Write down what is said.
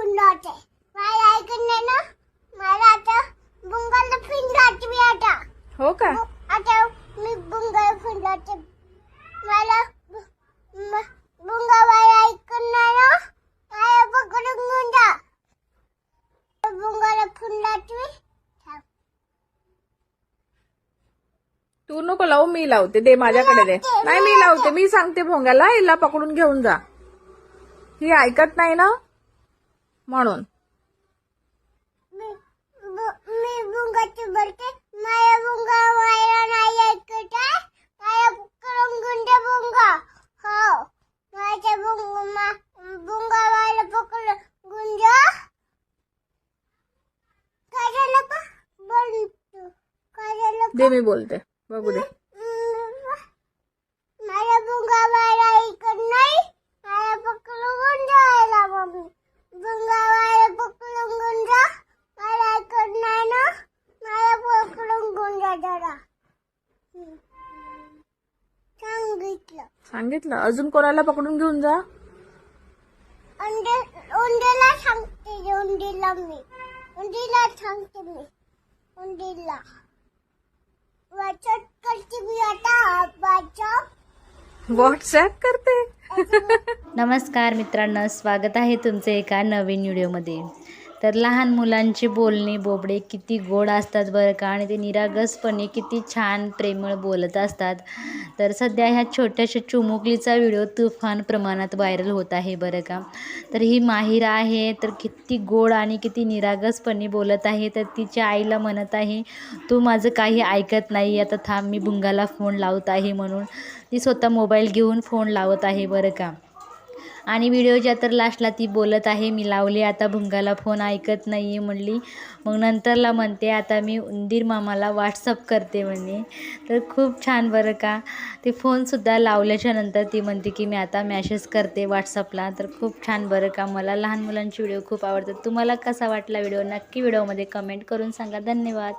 फुंडाचे मला ऐकत नाही ना? मला आता बुंगाला फुंडाचे मी आता. हो का? आता मी बुंगाला फुंडाचे मला बुंगा मला नाही ना? मला पकडून घेऊन जा. बुंगाला फुंडाचे तू नको लावू मी लावते. दे माझ्याकडे दे. नाही मी लावते. मी सांगते भोंग्याला हिला पकडून घेऊन जा. ही ऐकत नाही ना? म्हणून. मी बुंगाची बोलते माझ्या बुंगा मला नाही ऐकत आहे पकडून घेऊन जा बुंगा. हो. माझ्या बुंगा मा- बुंगा पकडून घेऊन जा काय झालं का बोल तू. काय झालं दे मी बोलते. बघू दे. सांगितलं. सांगितलं. अजून कोणाला पकडून घेऊन जा? उंडे उंडेला सांगते उंडीला मी. उंडीला सांगते मी. उंडीला वाचत करते मी आता. वाचत व्हॉट्सॲप करते. नमस्कार मित्रांनो स्वागत आहे तुमचे एका नवीन व्हिडिओमध्ये. तर लहान मुलांची बोलणे बोबडे किती गोड असतात बरं का? आणि ते निरागसपणे किती छान प्रेमळ बोलत असतात. तर सध्या ह्या छोट्याशा चुमुकलीचा व्हिडिओ तुफान प्रमाणात व्हायरल होत आहे बरं का? तर ही माहिरा आहे तर किती गोड आणि किती निरागसपणे बोलत आहे. तर तिच्या आईला म्हणत आहे तू माझं काही ऐकत नाही आता थांब मी भुंगाला फोन लावत आहे म्हणून. ती स्वतः मोबाईल घेऊन फोन लावत आहे बरं का? आणि व्हिडिओच्या तर लास्टला ती बोलत आहे मी लावले आता भुंगाला फोन ऐकत नाही आहे म्हणली. मग नंतरला म्हणते आता मी उंदीर मामाला व्हॉट्सअप करते म्हणे. तर खूप छान बरं का. ते फोनसुद्धा लावल्याच्या नंतर ती म्हणते की मी आता मॅसेज करते व्हॉट्सअपला तर खूप छान बरं का. मला लहान मुलांचे व्हिडिओ खूप आवडतात. तुम्हाला कसा वाटला व्हिडिओ? नक्की व्हिडिओमध्ये कमेंट करून सांगा. धन्यवाद.